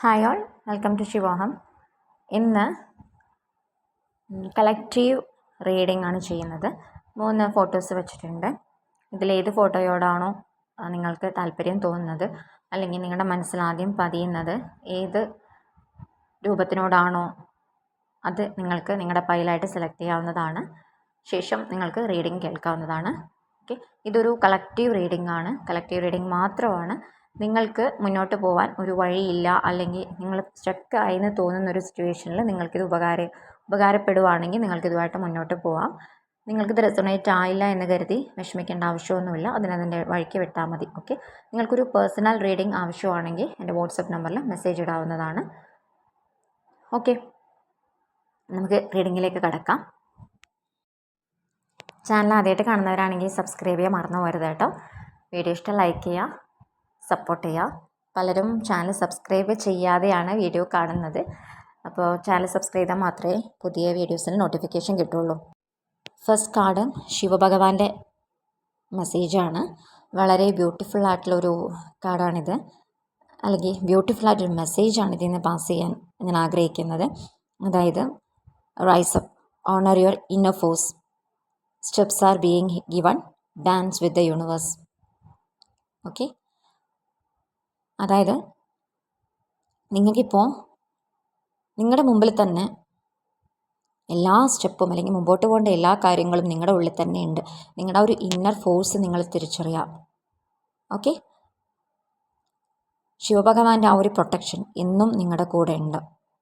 Hi all welcome to Shivoham ഇന്ന് collective reading ആണ് ചെയ്യുന്നത്. മൂന്ന് ഫോട്ടോസ് വെച്ചിട്ടുണ്ട്. ഇതിലേത് ഫോട്ടോയോടാണോ നിങ്ങൾക്ക് താല്പര്യം തോന്നുന്നത് അല്ലെങ്കിൽ നിങ്ങളുടെ മനസ്സിൽ ആദ്യം പതിയുന്നത് ഏത് രൂപത്തിനോടാണോ അത് നിങ്ങൾക്ക് നിങ്ങളുടെ പൈലായിട്ട് സെലക്ട് ചെയ്യാവുന്നതാണ്. ശേഷം നിങ്ങൾക്ക് റീഡിംഗ് കേൾക്കാവുന്നതാണ്. ഓക്കെ ഇതൊരു കളക്റ്റീവ് റീഡിംഗ് ആണ്. കളക്റ്റീവ് റീഡിംഗ് മാത്രമാണ്. നിങ്ങൾക്ക് മുന്നോട്ട് പോകാൻ ഒരു വഴിയില്ല അല്ലെങ്കിൽ നിങ്ങൾ സ്റ്റക്ക് ആയെന്ന് തോന്നുന്ന ഒരു സിറ്റുവേഷനിൽ നിങ്ങൾക്കിത് ഉപകാര ഉപകാരപ്പെടുവാണെങ്കിൽ നിങ്ങൾക്കിതുമായിട്ട് മുന്നോട്ട് പോവാം. നിങ്ങൾക്കിത് റെസൊണേറ്റ് ആയില്ല എന്ന് കരുതി വിഷമിക്കേണ്ട ആവശ്യമൊന്നുമില്ല. അതിനതിന്റെ വഴിക്ക് വിട്ടാൽ മതി. ഓക്കെ നിങ്ങൾക്കൊരു പേഴ്സണൽ റീഡിംഗ് ആവശ്യമാണെങ്കിൽ എന്റെ വാട്സപ്പ് നമ്പറിൽ മെസ്സേജ് ഇടാവുന്നതാണ്. ഓക്കെ നമുക്ക് റീഡിങ്ങിലേക്ക് കടക്കാം. ചാനൽ ആദ്യമായിട്ട് കാണുന്നവരാണെങ്കിൽ സബ്സ്ക്രൈബ് ചെയ്യാൻ മറന്നു പോകരുത് കേട്ടോ. വീഡിയോ ഇഷ്ടം ലൈക്ക് ചെയ്യുക. സപ്പോർട്ട് ചെയ്യുക. പലരും ചാനൽ സബ്സ്ക്രൈബ് ചെയ്യാതെയാണ് വീഡിയോ കാണുന്നത്. അപ്പോൾ ചാനൽ സബ്സ്ക്രൈബ് ചെയ്താൽ മാത്രമേ പുതിയ വീഡിയോസിന് നോട്ടിഫിക്കേഷൻ കിട്ടുള്ളൂ ഫസ്റ്റ് കാർഡ് ശിവഭഗവാന്റെ മെസ്സേജാണ് വളരെ ബ്യൂട്ടിഫുൾ ആയിട്ടുള്ളൊരു കാർഡാണിത് അല്ലെങ്കിൽ ബ്യൂട്ടിഫുൾ ആയിട്ടൊരു മെസ്സേജാണ് ഇതിൽ നിന്ന് പാസ് ചെയ്യാൻ ഞാൻ ആഗ്രഹിക്കുന്നത്. അതായത് rise up honour your inner force steps are being given dance with the universe okay അതായത് നിങ്ങൾക്കിപ്പോൾ നിങ്ങളുടെ മുമ്പിൽ തന്നെ എല്ലാ സ്റ്റെപ്പും അല്ലെങ്കിൽ മുമ്പോട്ട് പോകേണ്ട എല്ലാ കാര്യങ്ങളും നിങ്ങളുടെ ഉള്ളിൽ തന്നെ ഉണ്ട്. നിങ്ങളുടെ ഒരു ഇന്നർ ഫോഴ്സ് നിങ്ങൾ തിരിച്ചറിയാം. ഓക്കെ ശിവഭഗവാന്റെ ആ ഒരു പ്രൊട്ടക്ഷൻ എന്നും നിങ്ങളുടെ കൂടെ ഉണ്ട്.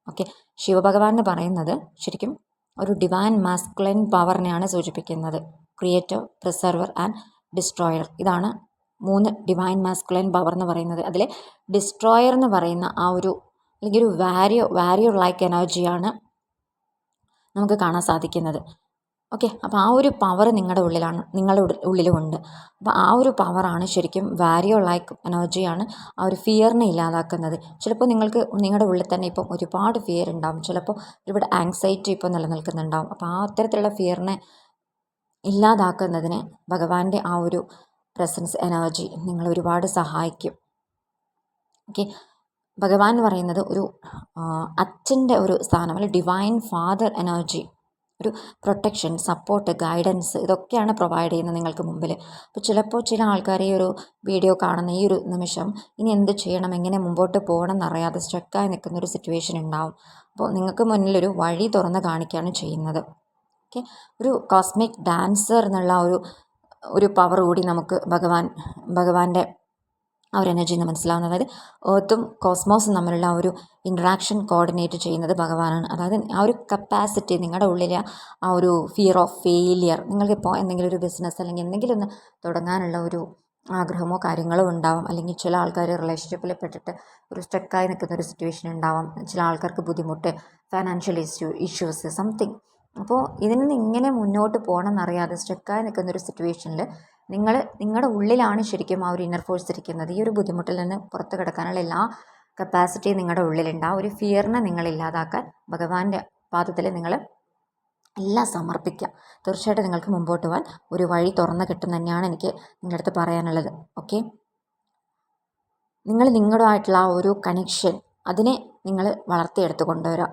ഓക്കെ ശിവഭഗവാൻ എന്ന് പറയുന്നത് ശരിക്കും ഒരു ഡിവൈൻ മാസ്കുലൈൻ പവറിനെയാണ് സൂചിപ്പിക്കുന്നത്. ക്രിയേറ്റർ പ്രിസർവർ ആൻഡ് ഡിസ്ട്രോയർ ഇതാണ് മൂന്ന് ഡിവൈൻ മാസ്കുലൻ പവർ എന്ന് പറയുന്നത്. അതിൽ ഡിസ്ട്രോയർ എന്ന് പറയുന്ന ആ ഒരു അല്ലെങ്കിൽ ഒരു വാരിയോ വാരിയോ ലൈക്ക് എനർജിയാണ് നമുക്ക് കാണാൻ സാധിക്കുന്നത്. ഓക്കെ അപ്പോൾ ആ ഒരു പവർ നിങ്ങളുടെ ഉള്ളിലാണ് നിങ്ങളുടെ ഉള്ളിലുമുണ്ട്. അപ്പോൾ ആ ഒരു പവറാണ് ശരിക്കും വാരിയോ ലൈക്ക് എനർജിയാണ് ആ ഒരു ഫിയറിനെ ഇല്ലാതാക്കുന്നത്. ചിലപ്പോൾ നിങ്ങൾക്ക് നിങ്ങളുടെ ഉള്ളിൽ തന്നെ ഇപ്പം ഒരുപാട് ഫിയർ ഉണ്ടാവും. ചിലപ്പോൾ ഒരുപാട് ആങ്സൈറ്റി ഇപ്പോൾ നിലനിൽക്കുന്നുണ്ടാവും. അപ്പോൾ ആ അത്തരത്തിലുള്ള ഫിയറിനെ ഇല്ലാതാക്കുന്നതിന് ഭഗവാന്റെ ആ ഒരു പ്രസൻസ് എനർജി നിങ്ങൾ ഒരുപാട് സഹായിക്കും. ഓക്കെ ഭഗവാൻ എന്ന് പറയുന്നത് ഒരു അച്ഛന്റെ ഒരു സ്ഥാനം അല്ലെങ്കിൽ ഡിവൈൻ ഫാദർ എനർജി ഒരു പ്രൊട്ടക്ഷൻ സപ്പോർട്ട് ഗൈഡൻസ് ഇതൊക്കെയാണ് പ്രൊവൈഡ് ചെയ്യുന്നത് നിങ്ങൾക്ക് മുമ്പിൽ. അപ്പോൾ ചിലപ്പോൾ ചില ആൾക്കാർ ഈ ഒരു വീഡിയോ കാണുന്ന ഈ ഒരു നിമിഷം ഇനി എന്ത് ചെയ്യണം എങ്ങനെ മുമ്പോട്ട് പോകണം എന്നറിയാതെ സ്റ്റക്കായി നിൽക്കുന്ന ഒരു സിറ്റുവേഷൻ ഉണ്ടാവും. അപ്പോൾ നിങ്ങൾക്ക് മുന്നിലൊരു വഴി തുറന്ന് കാണിക്കുകയാണ് ചെയ്യുന്നത്. ഓക്കെ ഒരു കോസ്മിക് ഡാൻസർ എന്നുള്ള ഒരു ഒരു പവർ കൂടി നമുക്ക് ഭഗവാൻ ഭഗവാന്റെ ആ ഒരു എനർജി എന്ന് മനസ്സിലാവുന്നത്. അതായത് ഏർത്തും കോസ്മോസും തമ്മിലുള്ള ആ ഒരു ഇൻട്രാക്ഷൻ കോർഡിനേറ്റ് ചെയ്യുന്നത് ഭഗവാനാണ്. അതായത് ആ ഒരു കപ്പാസിറ്റി നിങ്ങളുടെ ഉള്ളിലെ ആ ഒരു ഫിയർ ഓഫ് ഫെയിലിയർ നിങ്ങൾക്കിപ്പോൾ എന്തെങ്കിലും ഒരു ബിസിനസ് അല്ലെങ്കിൽ എന്തെങ്കിലും ഒന്ന് തുടങ്ങാനുള്ള ഒരു ആഗ്രഹമോ കാര്യങ്ങളോ ഉണ്ടാവും. അല്ലെങ്കിൽ ചില ആൾക്കാർ റിലേഷൻഷിപ്പിൽ പെട്ടിട്ട് ഒരു സ്റ്റക്കായി നിൽക്കുന്ന ഒരു സിറ്റുവേഷൻ ഉണ്ടാവാം. ചില ആൾക്കാർക്ക് ബുദ്ധിമുട്ട് ഫൈനാൻഷ്യൽ ഇഷ്യൂ ഇഷ്യൂസ് സംതിങ് അപ്പോൾ ഇതിൽ നിന്ന് ഇങ്ങനെ മുന്നോട്ട് പോകണം എന്നറിയാതെ സ്റ്റക്കായി നിൽക്കുന്ന ഒരു സിറ്റുവേഷനിൽ നിങ്ങൾ നിങ്ങളുടെ ഉള്ളിലാണ് ശരിക്കും ആ ഒരു ഇന്നർ ഫോഴ്സ് ഇരിക്കുന്നത്. ഈ ഒരു ബുദ്ധിമുട്ടിൽ നിന്ന് പുറത്ത് കിടക്കാനുള്ള എല്ലാ കപ്പാസിറ്റിയും നിങ്ങളുടെ ഉള്ളിലുണ്ട്. ആ ഒരു ഫിയറിനെ നിങ്ങൾ ഇല്ലാതാക്കാൻ ഭഗവാന്റെ പാദത്തിൽ നിങ്ങൾ എല്ലാം സമർപ്പിക്കുക. തീർച്ചയായിട്ടും നിങ്ങൾക്ക് മുമ്പോട്ട് പോകാൻ ഒരു വഴി തുറന്ന് കിട്ടും തന്നെയാണ് എനിക്ക് നിങ്ങളുടെ അടുത്ത് പറയാനുള്ളത്. ഓക്കെ നിങ്ങൾ നിങ്ങളുമായിട്ടുള്ള ആ ഒരു കണക്ഷൻ അതിനെ നിങ്ങൾ വളർത്തിയെടുത്ത് കൊണ്ടുവരിക.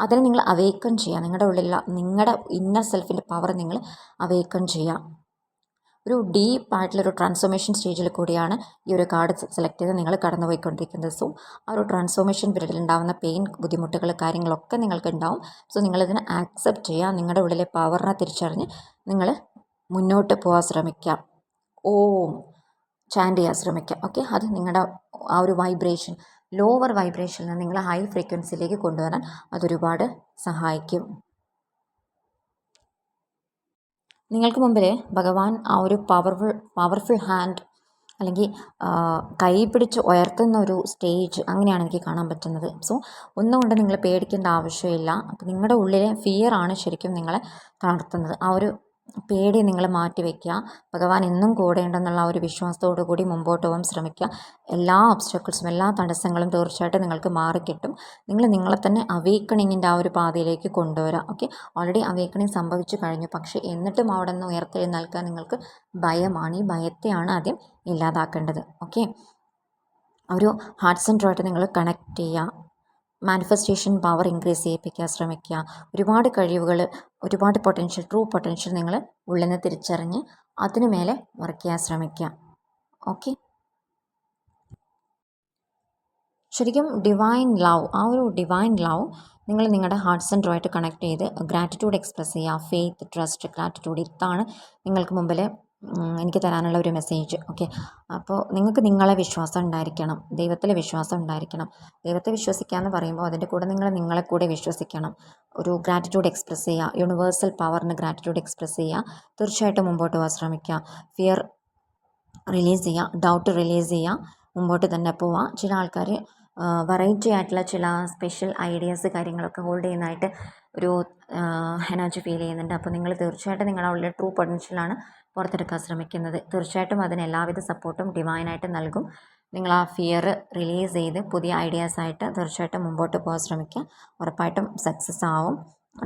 അതിനെ നിങ്ങൾ അവേക്കൺ ചെയ്യുക. നിങ്ങളുടെ ഉള്ളിലുള്ള നിങ്ങളുടെ ഇന്നർ സെൽഫിന്റെ പവർ നിങ്ങൾ അവേക്കൺ ചെയ്യുക. ഒരു ഡീപ്പ് ആയിട്ടുള്ളൊരു ട്രാൻസ്ഫോർമേഷൻ സ്റ്റേജിൽ കൂടിയാണ് ഈ ഒരു കാർഡ് സെലക്ട് ചെയ്ത് നിങ്ങൾ കടന്നുപോയിക്കൊണ്ടിരിക്കുന്നത്. സോ ആ ഒരു ട്രാൻസ്ഫോർമേഷൻ പീരീഡിൽ ഉണ്ടാകുന്ന പെയിൻ ബുദ്ധിമുട്ടുകൾ കാര്യങ്ങളൊക്കെ നിങ്ങൾക്ക് ഉണ്ടാവും. സോ നിങ്ങളിതിനെ ആക്സെപ്റ്റ് ചെയ്യുക. നിങ്ങളുടെ ഉള്ളിലെ പവറിനെ തിരിച്ചറിഞ്ഞ് നിങ്ങൾ മുന്നോട്ട് പോകാൻ ശ്രമിക്കാം ഓം. ചാൻഡ് ചെയ്യാൻ ശ്രമിക്കാം ഓക്കെ അത് നിങ്ങളുടെ ആ ഒരു വൈബ്രേഷൻ ലോവർ വൈബ്രേഷനിൽ നിന്ന് നിങ്ങൾ ഹൈ ഫ്രീക്വൻസിയിലേക്ക് കൊണ്ടുവരാൻ അതൊരുപാട് സഹായിക്കും. നിങ്ങൾക്ക് മുമ്പിൽ ഭഗവാൻ ആ ഒരു പവർഫുൾ പവർഫുൾ ഹാൻഡ് അല്ലെങ്കിൽ കൈ പിടിച്ച് ഉയർത്തുന്ന ഒരു സ്റ്റേജ് അങ്ങനെയാണ് എനിക്ക് കാണാൻ പറ്റുന്നത്. സോ ഒന്നുകൊണ്ട് നിങ്ങൾ പേടിക്കേണ്ട ആവശ്യമില്ല. അപ്പോൾ നിങ്ങളുടെ ഉള്ളിലെ ഫിയറാണ് ശരിക്കും നിങ്ങളെ തളർത്തുന്നത്. ആ ഒരു പേടി നിങ്ങൾ മാറ്റി വയ്ക്കുക ഭഗവാൻ എന്നും കൂടെ ഉണ്ടെന്നുള്ള ആ ഒരു വിശ്വാസത്തോടു കൂടി മുമ്പോട്ട് പോകാൻ ശ്രമിക്കുക. എല്ലാ ഒബ്സ്റ്റക്കിൾസും എല്ലാ തടസ്സങ്ങളും തീർച്ചയായിട്ടും നിങ്ങൾക്ക് മാറിക്കിട്ടും. നിങ്ങൾ നിങ്ങളെ തന്നെ അവേക്കണിങ്ങിന്റെ ആ ഒരു പാതയിലേക്ക് കൊണ്ടുവരാം. ഓക്കെ ഓൾറെഡി അവേക്കണിങ് സംഭവിച്ചു കഴിഞ്ഞു. പക്ഷേ എന്നിട്ടും അവിടെ നിന്ന് ഉയർത്തെഴുന്നേൽക്കാൻ നിങ്ങൾക്ക് ഭയമാണ്. ഈ ഭയത്തെയാണ് ആദ്യം ഇല്ലാതാക്കേണ്ടത്. ഓക്കെ ഒരു ഹാർട്ട് സെന്ററുമായിട്ട് നിങ്ങൾ കണക്ട് ചെയ്യുക. മാനിഫെസ്റ്റേഷൻ പവർ ഇൻക്രീസ് ചെയ്യിപ്പിക്കാൻ ശ്രമിക്കുക. ഒരുപാട് കഴിവുകൾ ഒരുപാട് പൊട്ടൻഷ്യൽ ട്രൂ പൊട്ടൻഷ്യൽ നിങ്ങൾ ഉള്ളിൽ നിന്ന് തിരിച്ചറിഞ്ഞ് അതിനു മേലെ വർക്ക് ചെയ്യാൻ ശ്രമിക്കുക. ഓക്കെ ശരിക്കും ഡിവൈൻ ലവ് ആ ഒരു ഡിവൈൻ ലവ് നിങ്ങൾ നിങ്ങളുടെ ഹാർട്ട് സെന്ററുമായിട്ട് കണക്ട് ചെയ്ത് ഗ്രാറ്റിറ്റ്യൂഡ് എക്സ്പ്രസ് ചെയ്യുക. ഫെയ്ത്ത് ട്രസ്റ്റ് ഗ്രാറ്റിറ്റ്യൂഡ് ഇതാണ് നിങ്ങൾക്ക് മുമ്പിൽ എനിക്ക് തരാനുള്ള ഒരു മെസ്സേജ് ഓക്കെ അപ്പോൾ നിങ്ങൾക്ക് നിങ്ങളെ വിശ്വാസം ഉണ്ടായിരിക്കണം. ദൈവത്തിൽ വിശ്വാസം ഉണ്ടായിരിക്കണം. ദൈവത്തെ വിശ്വസിക്കുക എന്ന് പറയുമ്പോൾ അതിന്റെ കൂടെ നിങ്ങൾ നിങ്ങളെ കൂടെ വിശ്വസിക്കണം. ഒരു ഗ്രാറ്റിറ്റ്യൂഡ് എക്സ്പ്രസ് ചെയ്യുക. യൂണിവേഴ്സൽ പവറിന് ഗ്രാറ്റിറ്റ്യൂഡ് എക്സ്പ്രസ് ചെയ്യുക. തീർച്ചയായിട്ടും മുമ്പോട്ട് പോകാൻ ശ്രമിക്കുക. ഫിയർ റിലീസ് ചെയ്യുക. ഡൗട്ട് റിലീസ് ചെയ്യുക. മുമ്പോട്ട് തന്നെ പോവുക ചില ആൾക്കാർ വെറൈറ്റി ആയിട്ടുള്ള ചില സ്പെഷ്യൽ ഐഡിയാസ് കാര്യങ്ങളൊക്കെ ഹോൾഡ് ചെയ്യുന്നതായിട്ട് ഒരു എനർജി ഫീൽ ചെയ്യുന്നുണ്ട്. അപ്പോൾ നിങ്ങൾ തീർച്ചയായിട്ടും നിങ്ങളുടെ ട്രൂ പൊട്ടൻഷ്യലാണ് പുറത്തെടുക്കാൻ ശ്രമിക്കുന്നത്. തീർച്ചയായിട്ടും അതിന് എല്ലാവിധ സപ്പോർട്ടും ഡിവൈനായിട്ട് നൽകും. നിങ്ങൾ ആ ഫിയർ റിലീസ് ചെയ്ത് പുതിയ ഐഡിയാസായിട്ട് തീർച്ചയായിട്ടും മുമ്പോട്ട് പോകാൻ ശ്രമിക്കുക. ഉറപ്പായിട്ടും സക്സസ് ആവും.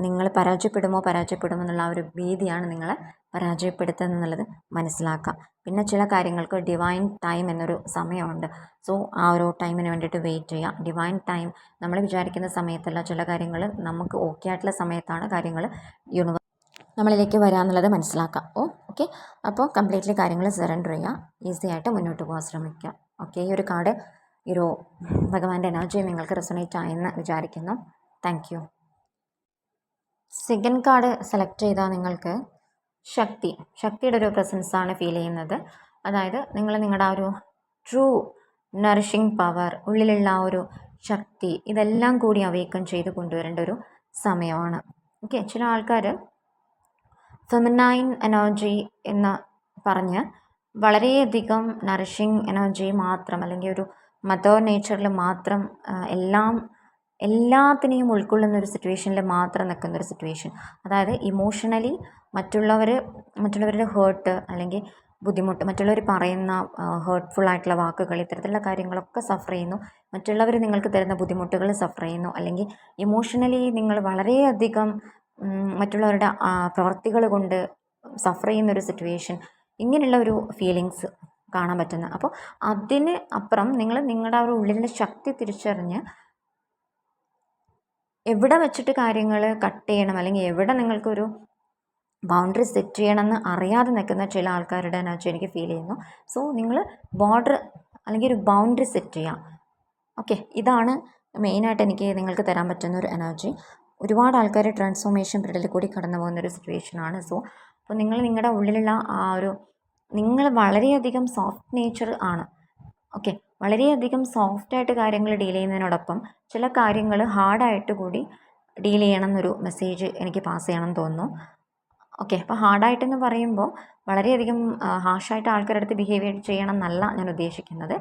നിങ്ങൾ പരാജയപ്പെടുമോ പരാജയപ്പെടുമോ എന്നുള്ള ആ ഒരു ഭീതിയാണ് നിങ്ങളെ പരാജയപ്പെടുത്തുക എന്നുള്ളത് മനസ്സിലാക്കുക. പിന്നെ ചില കാര്യങ്ങൾക്ക് ഡിവൈൻ ടൈം എന്നൊരു സമയമുണ്ട്. സോ ആ ഒരു ടൈമിന് വേണ്ടിയിട്ട് വെയിറ്റ് ചെയ്യുക. ഡിവൈൻ ടൈം നമ്മൾ വിചാരിക്കുന്ന സമയത്തല്ല. ചില കാര്യങ്ങൾ നമുക്ക് ഓക്കെ ആയിട്ടുള്ള സമയത്താണ് കാര്യങ്ങൾ യൂണിവേഴ്സ് നമ്മളിലേക്ക് വരാമെന്നുള്ളത് മനസ്സിലാക്കുക. മനസ്സിലാക്കാം ഓ ഓക്കെ. അപ്പോൾ കംപ്ലീറ്റ്ലി കാര്യങ്ങൾ സെറണ്ടർ ചെയ്യുക ഈസി ആയിട്ട് മുന്നോട്ട് പോകാൻ ശ്രമിക്കുക ഓക്കെ. ഈ ഒരു കാർഡ് ഈ ഒരു ഭഗവാന്റെ എനർജി നിങ്ങൾക്ക് റെസൊണേറ്റ് ആയെന്ന് വിചാരിക്കുന്നു. Thank you. Second card select ചെയ്താൽ നിങ്ങൾക്ക് ശക്തി ശക്തിയുടെ ഒരു പ്രസൻസ് ആണ് ഫീൽ ചെയ്യുന്നത്. അതായത് നിങ്ങൾ നിങ്ങളുടെ ആ ഒരു ട്രൂ നറിഷിങ് പവർ ഉള്ളിലുള്ള ആ ഒരു ശക്തി ഇതെല്ലാം കൂടി അവേക്കം ചെയ്ത് കൊണ്ടുവരേണ്ട ഒരു സമയമാണ്. ഓക്കെ. ചില ആൾക്കാർ ഫെമിനൈൻ എനർജി എന്ന് പറഞ്ഞ് വളരെയധികം നറിഷിങ് എനർജി മാത്രം അല്ലെങ്കിൽ ഒരു മദർ നേച്ചറിൽ മാത്രം എല്ലാം എല്ലാത്തിനെയും ഉൾക്കൊള്ളുന്ന ഒരു സിറ്റുവേഷനിൽ മാത്രം നിൽക്കുന്ന ഒരു സിറ്റുവേഷൻ അതായത് ഇമോഷണലി മറ്റുള്ളവർ മറ്റുള്ളവരുടെ ഹേർട്ട് അല്ലെങ്കിൽ ബുദ്ധിമുട്ട് മറ്റുള്ളവർ പറയുന്ന ഹേർട്ട്ഫുൾ ആയിട്ടുള്ള വാക്കുകൾ ഇത്തരത്തിലുള്ള കാര്യങ്ങളൊക്കെ സഫർ ചെയ്യുന്നു. മറ്റുള്ളവർ നിങ്ങൾക്ക് തരുന്ന ബുദ്ധിമുട്ടുകൾ സഫർ ചെയ്യുന്നു. അല്ലെങ്കിൽ ഇമോഷണലി നിങ്ങൾ വളരെയധികം മറ്റുള്ളവരുടെ പ്രവർത്തികൾ കൊണ്ട് സഫർ ചെയ്യുന്ന ഒരു സിറ്റുവേഷൻ ഇങ്ങനെയുള്ള ഒരു ഫീലിങ്സ് കാണാൻ പറ്റുന്ന. അപ്പോൾ അതിന് അപ്പുറം നിങ്ങൾ നിങ്ങളുടെ ആ ഒരു ഉള്ളിലെ ശക്തി തിരിച്ചറിഞ്ഞ് എവിടെ വെച്ചിട്ട് കാര്യങ്ങൾ കട്ട് ചെയ്യണം അല്ലെങ്കിൽ എവിടെ നിങ്ങൾക്കൊരു ബൗണ്ടറി സെറ്റ് ചെയ്യണമെന്ന് അറിയാതെ നിൽക്കുന്ന ചില ആൾക്കാരുടെ എനർജി എനിക്ക് ഫീൽ ചെയ്യുന്നു. സോ നിങ്ങൾ ബോർഡർ അല്ലെങ്കിൽ ഒരു ബൗണ്ടറി സെറ്റ് ചെയ്യാം. ഓക്കെ ഇതാണ് മെയിനായിട്ട് എനിക്ക് നിങ്ങൾക്ക് തരാൻ പറ്റുന്ന ഒരു എനർജി ഒരുപാട് ആൾക്കാർ ട്രാൻസ്ഫോർമേഷൻ പീരീഡിൽ കൂടി കടന്നു പോകുന്ന ഒരു സിറ്റുവേഷനാണ് സോ അപ്പോൾ നിങ്ങൾ നിങ്ങളുടെ ഉള്ളിലുള്ള ആ ഒരു നിങ്ങൾ വളരെയധികം സോഫ്റ്റ് നേച്ചർ ആണ്. ഓക്കെ വളരെയധികം സോഫ്റ്റായിട്ട് കാര്യങ്ങൾ ഡീൽ ചെയ്യുന്നതിനോടൊപ്പം ചില കാര്യങ്ങൾ ഹാർഡായിട്ട് കൂടി ഡീൽ ചെയ്യണം എന്നൊരു മെസ്സേജ് എനിക്ക് പാസ് ചെയ്യണം എന്ന് തോന്നുന്നു. ഓക്കെ അപ്പോൾ ഹാർഡായിട്ടെന്ന് പറയുമ്പോൾ വളരെയധികം ഹാഷായിട്ട് ആൾക്കാരുടെ അടുത്ത് ബിഹേവിയർ ചെയ്യണം എന്നല്ല ഞാൻ ഉദ്ദേശിക്കുന്നത്.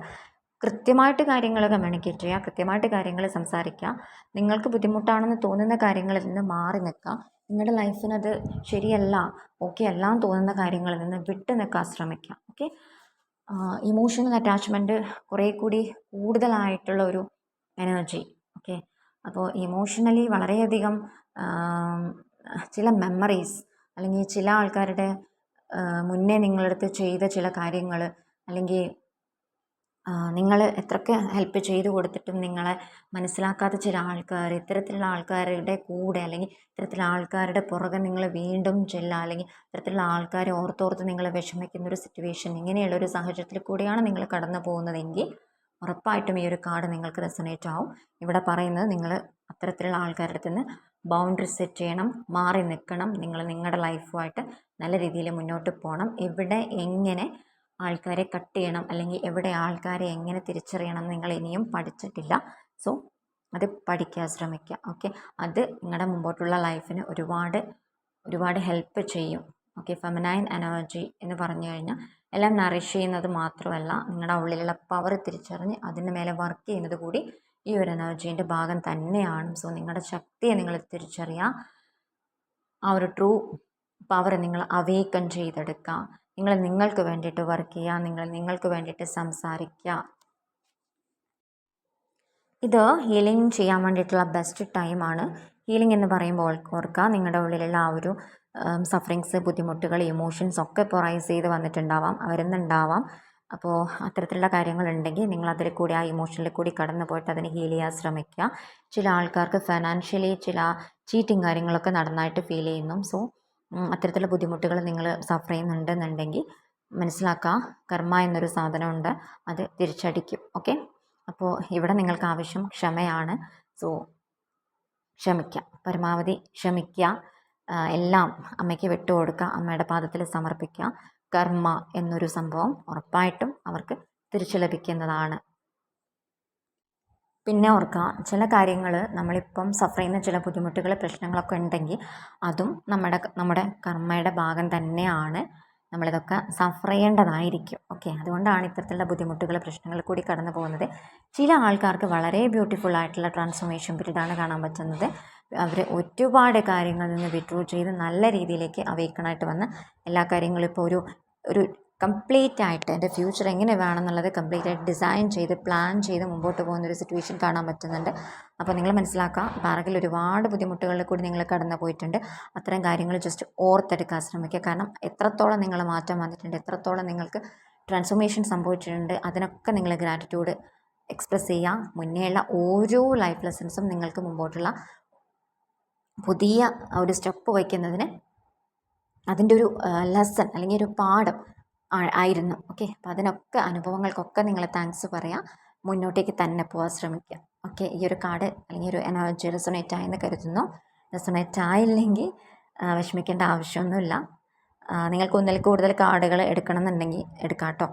കൃത്യമായിട്ട് കാര്യങ്ങൾ കമ്മ്യൂണിക്കേറ്റ് ചെയ്യുക കൃത്യമായിട്ട് കാര്യങ്ങൾ സംസാരിക്കുക നിങ്ങൾക്ക് ബുദ്ധിമുട്ടാണെന്ന് തോന്നുന്ന കാര്യങ്ങളിൽ നിന്ന് മാറി നിൽക്കുക നിങ്ങളുടെ ലൈഫിനത് ശരിയല്ല ഓക്കെ അല്ല തോന്നുന്ന കാര്യങ്ങളിൽ നിന്ന് വിട്ട് നിൽക്കാൻ ശ്രമിക്കുക ഓക്കെ ഇമോഷണൽ അറ്റാച്ച്മെന്റ് കുറേ കൂടി കൂടുതലായിട്ടുള്ള ഒരു എനർജി ഓക്കെ അപ്പോൾ ഇമോഷണലി വളരെയധികം ചില മെമ്മറീസ് അല്ലെങ്കിൽ ചില ആൾക്കാരുടെ മുന്നേ നിങ്ങളടുത്ത് ചെയ്ത ചില കാര്യങ്ങൾ അല്ലെങ്കിൽ നിങ്ങൾ എത്രയൊക്കെ ഹെൽപ്പ് ചെയ്ത് കൊടുത്തിട്ടും നിങ്ങളെ മനസ്സിലാക്കാത്ത ചില ആൾക്കാർ ഇത്തരത്തിലുള്ള ആൾക്കാരുടെ കൂടെ അല്ലെങ്കിൽ ഇത്തരത്തിലുള്ള ആൾക്കാരുടെ പുറകെ നിങ്ങൾ വീണ്ടും ചെല്ലുക അല്ലെങ്കിൽ ഇത്തരത്തിലുള്ള ആൾക്കാരെ ഓർത്തോർത്ത് നിങ്ങൾ വിഷമിക്കുന്ന ഒരു സിറ്റുവേഷൻ ഇങ്ങനെയുള്ള ഒരു സാഹചര്യത്തിൽ കൂടിയാണ് നിങ്ങൾ കടന്നു പോകുന്നതെങ്കിൽ ഉറപ്പായിട്ടും ഈ ഒരു കാർഡ് നിങ്ങൾക്ക് റെസണേറ്റ് ആവും. ഇവിടെ പറയുന്നത് നിങ്ങൾ അത്തരത്തിലുള്ള ആൾക്കാരുടെ അടുത്ത് നിന്ന് ബൗണ്ടറി സെറ്റ് ചെയ്യണം മാറി നിൽക്കണം നിങ്ങൾ നിങ്ങളുടെ ലൈഫുമായിട്ട് നല്ല രീതിയിൽ മുന്നോട്ട് പോകണം. എവിടെ എങ്ങനെ ആൾക്കാരെ കട്ട് ചെയ്യണം അല്ലെങ്കിൽ എവിടെ ആൾക്കാരെ എങ്ങനെ തിരിച്ചറിയണം നിങ്ങൾ ഇനിയും പഠിച്ചിട്ടില്ല. സോ അത് പഠിക്കാൻ ശ്രമിക്കുക ഓക്കെ? അത് നിങ്ങളുടെ മുമ്പോട്ടുള്ള ലൈഫിന് ഒരുപാട് ഒരുപാട് ഹെൽപ്പ് ചെയ്യും ഓക്കെ? ഫെമനൈൻ എനർജി എന്ന് പറഞ്ഞു കഴിഞ്ഞാൽ എല്ലാം നറിഷ് ചെയ്യുന്നത് മാത്രമല്ല നിങ്ങളുടെ ഉള്ളിലുള്ള പവർ തിരിച്ചറിഞ്ഞ് അതിന് മേലെ വർക്ക് ചെയ്യുന്നത് കൂടി ഈ ഒരു എനർജീന്റെ ഭാഗം തന്നെയാണ്. സോ നിങ്ങളുടെ ശക്തിയെ നിങ്ങൾ തിരിച്ചറിയുക ആ ഒരു ട്രൂ പവർ നിങ്ങൾ അവേക്കൺ ചെയ്തെടുക്കുക നിങ്ങൾ നിങ്ങൾക്ക് വേണ്ടിയിട്ട് വർക്ക് ചെയ്യുക നിങ്ങൾ നിങ്ങൾക്ക് വേണ്ടിയിട്ട് സംസാരിക്കുക ഇത് ഹീലിംഗ് ചെയ്യാൻ വേണ്ടിയിട്ടുള്ള ബെസ്റ്റ് ടൈമാണ് ഹീലിംഗ് എന്ന് പറയുമ്പോൾ ഓർക്കുക നിങ്ങളുടെ ഉള്ളിലുള്ള ആ ഒരു സഫറിങ്സ് ബുദ്ധിമുട്ടുകൾ ഇമോഷൻസ് ഒക്കെ ഇപ്പോൾ റൈസ് ചെയ്ത് വന്നിട്ടുണ്ടാവാം വരുന്നുണ്ടാവാം അപ്പോൾ അത്തരത്തിലുള്ള കാര്യങ്ങളുണ്ടെങ്കിൽ നിങ്ങൾ അതിൽ കൂടി ആ ഇമോഷനിൽ കൂടി കടന്നു പോയിട്ട് അതിനെ ഹീൽ ചെയ്യാൻ ശ്രമിക്കുക ചില ആൾക്കാർക്ക് ഫിനാൻഷ്യലി ചില ചീറ്റിങ് കാര്യങ്ങളൊക്കെ നടന്നായിട്ട് ഫീൽ ചെയ്യുന്നു. സോ അത്തരത്തിലുള്ള ബുദ്ധിമുട്ടുകൾ നിങ്ങൾ സഫർ ചെയ്യുന്നുണ്ടെന്നുണ്ടെങ്കിൽ മനസ്സിലാക്കുക. കർമ്മ എന്നൊരു സാധനമുണ്ട്. അത് തിരിച്ചടിക്കും. ഓക്കെ അപ്പോൾ ഇവിടെ നിങ്ങൾക്ക് ആവശ്യം ക്ഷമയാണ്. സോ ക്ഷമിക്കുക. പരമാവധി ക്ഷമിക്കുക. എല്ലാം അമ്മയ്ക്ക് വിട്ടുകൊടുക്കുക. അമ്മയുടെ പാദത്തിൽ സമർപ്പിക്കുക. കർമ്മ എന്നൊരു സംഭവം ഉറപ്പായിട്ടും അവർക്ക് തിരിച്ചു ലഭിക്കുന്നതാണ്. പിന്നെ ഓർക്കുക ചില കാര്യങ്ങൾ നമ്മളിപ്പം സഫർ ചെയ്യുന്ന ചില ബുദ്ധിമുട്ടുകൾ പ്രശ്നങ്ങളൊക്കെ ഉണ്ടെങ്കിൽ അതും നമ്മുടെ നമ്മുടെ കർമ്മയുടെ ഭാഗം തന്നെയാണ് നമ്മളിതൊക്കെ സഫർ ചെയ്യേണ്ടതായിരിക്കും. ഓക്കെ അതുകൊണ്ടാണ് ഇത്തരത്തിലുള്ള ബുദ്ധിമുട്ടുകൾ പ്രശ്നങ്ങൾ കൂടി കടന്നു പോകുന്നത്. ചില ആൾക്കാർക്ക് വളരെ ബ്യൂട്ടിഫുൾ ആയിട്ടുള്ള ട്രാൻസ്ഫോർമേഷൻ പീരീഡാണ് കാണാൻ പറ്റുന്നത്. അവർ ഒരുപാട് കാര്യങ്ങളിൽ നിന്ന് വിഡ്രോ ചെയ്ത് നല്ല രീതിയിലേക്ക് അവേക്കണായിട്ട് വന്ന് എല്ലാ കാര്യങ്ങളും ഇപ്പോൾ ഒരു ഒരു കംപ്ലീറ്റ് ആയിട്ട് എന്റെ ഫ്യൂച്ചർ എങ്ങനെ വേണമെന്നുള്ളത് കംപ്ലീറ്റ് ആയിട്ട് ഡിസൈൻ ചെയ്ത് പ്ലാൻ ചെയ്ത് മുമ്പോട്ട് പോകുന്ന ഒരു സിറ്റുവേഷൻ കാണാൻ പറ്റുന്നുണ്ട്. അപ്പോൾ നിങ്ങൾ മനസ്സിലാക്കാം പാറകിൽ ഒരുപാട് ബുദ്ധിമുട്ടുകളിൽ കൂടി നിങ്ങൾ കടന്നു പോയിട്ടുണ്ട്. അത്തരം കാര്യങ്ങൾ ജസ്റ്റ് ഓർത്തെടുക്കാൻ ശ്രമിക്കുക. കാരണം എത്രത്തോളം നിങ്ങൾ മാറ്റം വന്നിട്ടുണ്ട് എത്രത്തോളം നിങ്ങൾക്ക് ട്രാൻസ്ഫോർമേഷൻ സംഭവിച്ചിട്ടുണ്ട് അതിനൊക്കെ നിങ്ങൾ ഗ്രാറ്റിറ്റ്യൂഡ് എക്സ്പ്രസ് ചെയ്യുക. മുന്നേയുള്ള ഓരോ ലൈഫ് ലെസൺസും നിങ്ങൾക്ക് മുമ്പോട്ടുള്ള പുതിയ ഒരു സ്റ്റെപ്പ് വയ്ക്കുന്നതിന് അതിന്റെ ഒരു ലെസൺ അല്ലെങ്കിൽ ഒരു പാഠം ആയിരുന്നു. ഓക്കെ അപ്പോൾ അതിനൊക്കെ അനുഭവങ്ങൾക്കൊക്കെ നിങ്ങൾ താങ്ക്സ് പറയാം. മുന്നോട്ടേക്ക് തന്നെ പോകാൻ ശ്രമിക്കുക ഓക്കെ ഈ ഒരു കാർഡ് അല്ലെങ്കിൽ ഒരു എനർജി റെസൊണേറ്റ് ആയെന്ന് കരുതുന്നു. റെസൊണേറ്റ് ആയില്ലെങ്കിൽ വിഷമിക്കേണ്ട ആവശ്യമൊന്നുമില്ല. നിങ്ങൾക്ക് ഒന്നിൽ കൂടുതൽ കാർഡുകൾ എടുക്കണം എന്നുണ്ടെങ്കിൽ എടുക്കാം കേട്ടോ.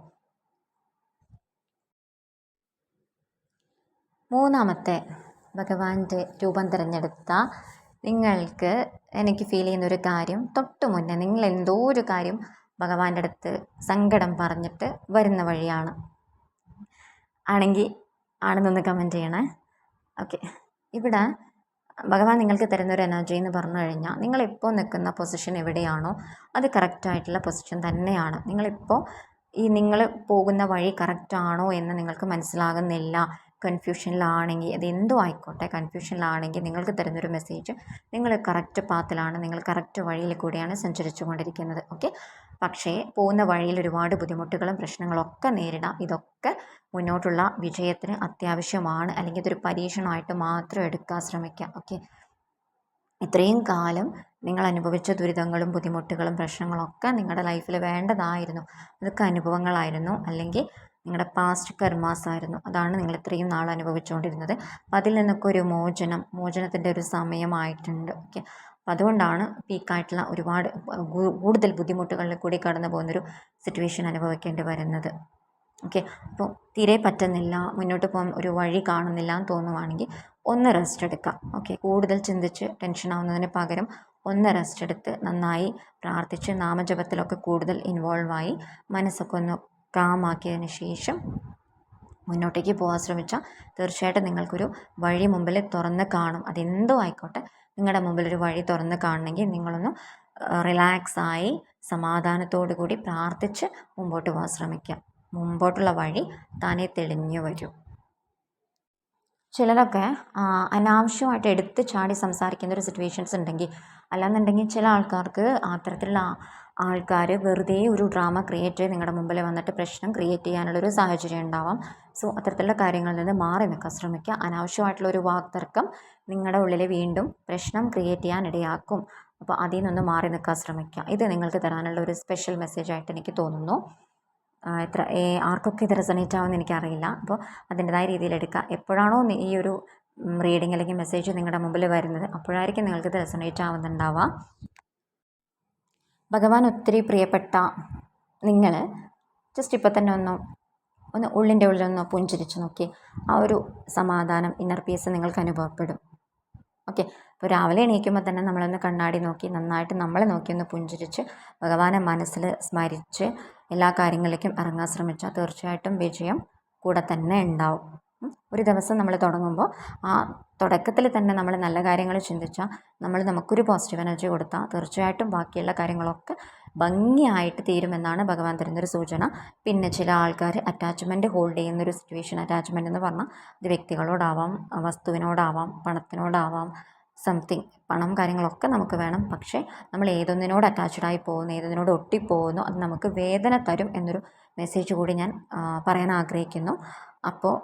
മൂന്നാമത്തെ ഭഗവാന്റെ രൂപം തിരഞ്ഞെടുത്ത നിങ്ങൾക്ക് എനിക്ക് ഫീൽ ചെയ്യുന്ന ഒരു കാര്യം തൊട്ടു മുന്നേ നിങ്ങൾ എന്തോ ഒരു കാര്യം ഭഗവാന്റെ അടുത്ത് സങ്കടം പറഞ്ഞിട്ട് വരുന്ന വഴിയാണ്. ആണെങ്കിൽ ആണെന്നൊന്ന് കമന്റ് ചെയ്യണേ. ഓക്കെ ഇവിടെ ഭഗവാൻ നിങ്ങൾക്ക് തരുന്നൊരു എനർജി എന്ന് പറഞ്ഞു കഴിഞ്ഞാൽ നിങ്ങളിപ്പോൾ നിൽക്കുന്ന പൊസിഷൻ എവിടെയാണോ അത് കറക്റ്റായിട്ടുള്ള പൊസിഷൻ തന്നെയാണ്. നിങ്ങളിപ്പോൾ ഈ നിങ്ങൾ പോകുന്ന വഴി കറക്റ്റാണോ എന്ന് നിങ്ങൾക്ക് മനസ്സിലാകുന്നില്ല. കൺഫ്യൂഷനിലാണെങ്കിൽ അത് എന്തോ ആയിക്കോട്ടെ കൺഫ്യൂഷനിലാണെങ്കിൽ നിങ്ങൾക്ക് തരുന്നൊരു മെസ്സേജ് നിങ്ങൾ കറക്റ്റ് പാത്തിലാണ് നിങ്ങൾ കറക്റ്റ് വഴിയിൽ കൂടിയാണ് സഞ്ചരിച്ചു കൊണ്ടിരിക്കുന്നത് ഓക്കെ പക്ഷേ പോകുന്ന വഴിയിൽ ഒരുപാട് ബുദ്ധിമുട്ടുകളും പ്രശ്നങ്ങളും ഒക്കെ നേരിടാം. ഇതൊക്കെ മുന്നോട്ടുള്ള വിജയത്തിന് അത്യാവശ്യമാണ്. അല്ലെങ്കിൽ ഇതൊരു പരീക്ഷണമായിട്ട് മാത്രം എടുക്കാൻ ശ്രമിക്കുക ഓക്കെ ഇത്രയും കാലം നിങ്ങൾ അനുഭവിച്ച ദുരിതങ്ങളും ബുദ്ധിമുട്ടുകളും പ്രശ്നങ്ങളൊക്കെ നിങ്ങളുടെ ലൈഫിൽ വേണ്ടതായിരുന്നു. അതൊക്കെ അനുഭവങ്ങളായിരുന്നു. അല്ലെങ്കിൽ നിങ്ങളുടെ പാസ്റ്റ് കർമാസ് ആയിരുന്നു അതാണ് നിങ്ങൾ ഇത്രയും നാൾ അനുഭവിച്ചുകൊണ്ടിരുന്നത് അപ്പം അതിൽ നിന്നൊക്കെ ഒരു മോചനം മോചനത്തിന്റെ ഒരു സമയമായിട്ടുണ്ട്. ഓക്കെ അപ്പം അതുകൊണ്ടാണ് പീക്കായിട്ടുള്ള ഒരുപാട് കൂടുതൽ ബുദ്ധിമുട്ടുകളിൽ കൂടി കടന്നു പോകുന്നൊരു സിറ്റുവേഷൻ അനുഭവിക്കേണ്ടി വരുന്നത്. ഓക്കെ അപ്പോൾ തീരെ പറ്റുന്നില്ല മുന്നോട്ട് പോകാൻ ഒരു വഴി കാണുന്നില്ല എന്ന് തോന്നുവാണെങ്കിൽ ഒന്ന് റെസ്റ്റ് എടുക്കാം. ഓക്കെ കൂടുതൽ ചിന്തിച്ച് ടെൻഷൻ ആവുന്നതിന് പകരം ഒന്ന് റെസ്റ്റ് എടുത്ത് നന്നായി പ്രാർത്ഥിച്ച് നാമജപത്തിലൊക്കെ കൂടുതൽ ഇൻവോൾവായി മനസ്സൊക്കെ ഒന്ന് കാമാക്കിയതിന് ശേഷം മുന്നോട്ടേക്ക് പോകാൻ ശ്രമിച്ചാൽ തീർച്ചയായിട്ടും നിങ്ങൾക്കൊരു വഴി മുമ്പിൽ തുറന്ന് കാണും. അതെന്തോ ആയിക്കോട്ടെ. നിങ്ങളുടെ മുമ്പിൽ ഒരു വഴി തുറന്ന് കാണണമെങ്കിൽ നിങ്ങളൊന്ന് റിലാക്സ് ആയി സമാധാനത്തോടു കൂടി പ്രാർത്ഥിച്ച് മുമ്പോട്ട് പോകാൻ ശ്രമിക്കുക മുമ്പോട്ടുള്ള വഴി തന്നെ തെളിഞ്ഞു വരും. ചിലരൊക്കെ അനാവശ്യമായിട്ട് എടുത്ത് ചാടി സംസാരിക്കുന്ന ഒരു സിറ്റുവേഷൻസ് ഉണ്ടെങ്കിൽ അല്ലാന്നുണ്ടെങ്കിൽ ചില ആൾക്കാർക്ക് അത്തരത്തിലുള്ള ആൾക്കാർ വെറുതെ ഒരു ഡ്രാമ ക്രിയേറ്റ് നിങ്ങളുടെ മുമ്പിൽ വന്നിട്ട് പ്രശ്നം ക്രിയേറ്റ് ചെയ്യാനുള്ളൊരു സാഹചര്യം ഉണ്ടാവാം. സോ അത്തരത്തിലുള്ള കാര്യങ്ങളിൽ നിന്ന് മാറി നിൽക്കാൻ ശ്രമിക്കുക. അനാവശ്യമായിട്ടുള്ള ഒരു വാക്തർക്കം നിങ്ങളുടെ ഉള്ളിൽ വീണ്ടും പ്രശ്നം ക്രിയേറ്റ് ചെയ്യാൻ ഇടയാക്കും. അപ്പോൾ അതിൽ നിന്ന് മാറി നിൽക്കാൻ ശ്രമിക്കുക. ഇത് നിങ്ങൾക്ക് തരാനുള്ള ഒരു സ്പെഷ്യൽ മെസ്സേജ് ആയിട്ട് എനിക്ക് തോന്നുന്നു. എത്ര ആർക്കൊക്കെ ഇത് റെസണേറ്റ് ആവുമെന്ന് എനിക്കറിയില്ല. അപ്പോൾ അതിന്റെതായ രീതിയിൽ എടുക്കുക എപ്പോഴാണോ ഈ ഒരു റീഡിംഗ് അല്ലെങ്കിൽ മെസ്സേജ് നിങ്ങളുടെ മുമ്പിൽ വരുന്നത് അപ്പോഴായിരിക്കും നിങ്ങൾക്ക് ഇത് റെസണേറ്റ് ആവുന്നുണ്ടാവുക. ഭഗവാൻ ഒത്തിരി പ്രിയപ്പെട്ട നിങ്ങൾ ജസ്റ്റ് ഇപ്പോൾ തന്നെ ഒന്ന് ഒന്ന് ഉള്ളിന്റെ ഉള്ളിലൊന്ന് പുഞ്ചിരിച്ച് നോക്കി. ആ ഒരു സമാധാനം ഇന്നർ പീസ് നിങ്ങൾക്ക് അനുഭവപ്പെടും. ഓക്കെ അപ്പോൾ രാവിലെ എണീക്കുമ്പോൾ തന്നെ നമ്മളൊന്ന് കണ്ണാടി നോക്കി നന്നായിട്ട് നമ്മളെ നോക്കി ഒന്ന് പുഞ്ചിരിച്ച് ഭഗവാനെ മനസ്സിൽ സ്മരിച്ച് എല്ലാ കാര്യങ്ങളിലേക്കും ഇറങ്ങാൻ ശ്രമിച്ചാൽ തീർച്ചയായിട്ടും വിജയം കൂടെ തന്നെ ഉണ്ടാവും. ഒരു ദിവസം നമ്മൾ തുടങ്ങുമ്പോൾ ആ തുടക്കത്തിൽ തന്നെ നമ്മൾ നല്ല കാര്യങ്ങൾ ചിന്തിച്ചാൽ നമ്മൾ നമുക്കൊരു പോസിറ്റീവ് എനർജി കൊടുത്താൽ തീർച്ചയായിട്ടും ബാക്കിയുള്ള കാര്യങ്ങളൊക്കെ ഭംഗിയായിട്ട് തീരുമെന്നാണ് ഭഗവാൻ തരുന്നൊരു സൂചന. പിന്നെ ചില ആൾക്കാർ അറ്റാച്ച്മെന്റ് ഹോൾഡ് ചെയ്യുന്നൊരു സിറ്റുവേഷൻ അറ്റാച്ച്മെന്റ് എന്ന് പറഞ്ഞാൽ ഇത് വ്യക്തികളോടാവാം വസ്തുവിനോടാവാം പണത്തിനോടാവാം സംതിങ് പണം കാര്യങ്ങളൊക്കെ നമുക്ക് വേണം. പക്ഷേ നമ്മൾ ഏതൊന്നിനോട് അറ്റാച്ച്ഡായി പോകുന്നു ഏതൊന്നിനോട് ഒട്ടിപ്പോകുന്നു അത് നമുക്ക് വേദന തരും എന്നൊരു മെസ്സേജ് കൂടി ഞാൻ പറയാൻ ആഗ്രഹിക്കുന്നു. അപ്പോൾ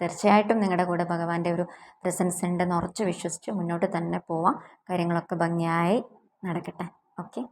തീർച്ചയായിട്ടും നിങ്ങളുടെ കൂടെ ഭഗവാന്റെ ഒരു പ്രസൻസ് ഉണ്ടെന്ന് ഉറച്ച് വിശ്വസിച്ച് മുന്നോട്ട് തന്നെ പോവാം. കാര്യങ്ങളൊക്കെ ഭംഗിയായി നടക്കട്ടെ. ഓക്കെ